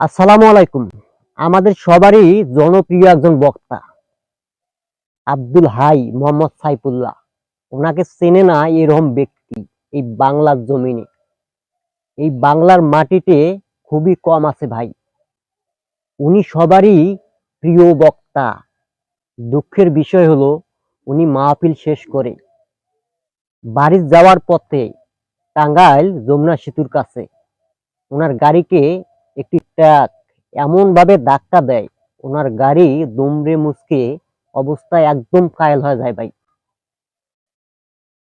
আসসালামু আলাইকুম। আমাদের সবারই জনপ্রিয় একজন বক্তা, আব্দুল হাই মোহাম্মদ সাইফুল্লাহ। ওনাকে চেনে না এরকম ব্যক্তি, এই বাংলার জমিনে। এই বাংলার মাটিতে খুবই কম আছে ভাই। উনি সবারই প্রিয় বক্তা। দুঃখের বিষয় হলো, উনি মাহফিল শেষ করে বাড়ি যাওয়ার পথে টাঙ্গাইল যমুনা সেতুর কাছে। ওনার গাড়িকে একটি ট্রাক এমন ভাবে ধাক্কা দেয়, ওনার গাড়ি দুমড়ে মুচকে অবস্থায় একদম কায়েল হয়ে যায় ভাই।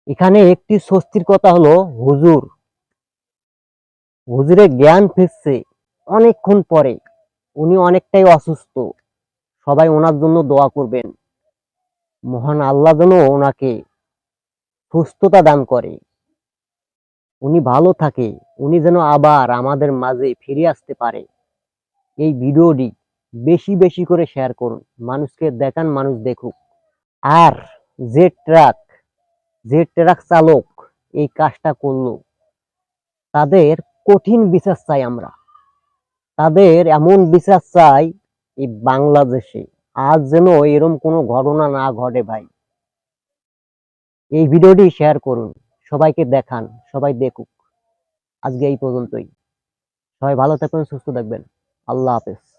এখানে একটি স্বস্তির কথা হলো হুজুর। হুজুরের জ্ঞান ফিরছে অনেকক্ষণ পরে, উনি অনেকটাই অসুস্থ। সবাই ওনার জন্য দোয়া করবেন। মহান আল্লাহ যেন ওনাকে সুস্থতা দান করে। উনি ভালো থাকে, উনি যেন আবার আমাদের মাঝে ফিরে আসতে পারে। এই ভিডিওটি বেশি বেশি করে শেয়ার করুন। মানুষকে দেখান, মানুষ দেখুক। আর যে ট্রাক যে ট্রাক চালক এই কাজটা করল। তাদের কঠিন বিচার চাই আমরা। তাদের এমন বিচার চাই এই বাংলাদেশে। আজ যেন এরম কোনো ঘটনা না ঘটে ভাই। এই ভিডিওটি শেয়ার করুন, সবাইকে দেখান, সবাই দেখুক। আজকে এই পর্যন্তই। সবাই ভালো থাকবেন, সুস্থ থাকবেন। আল্লাহ হাফেজ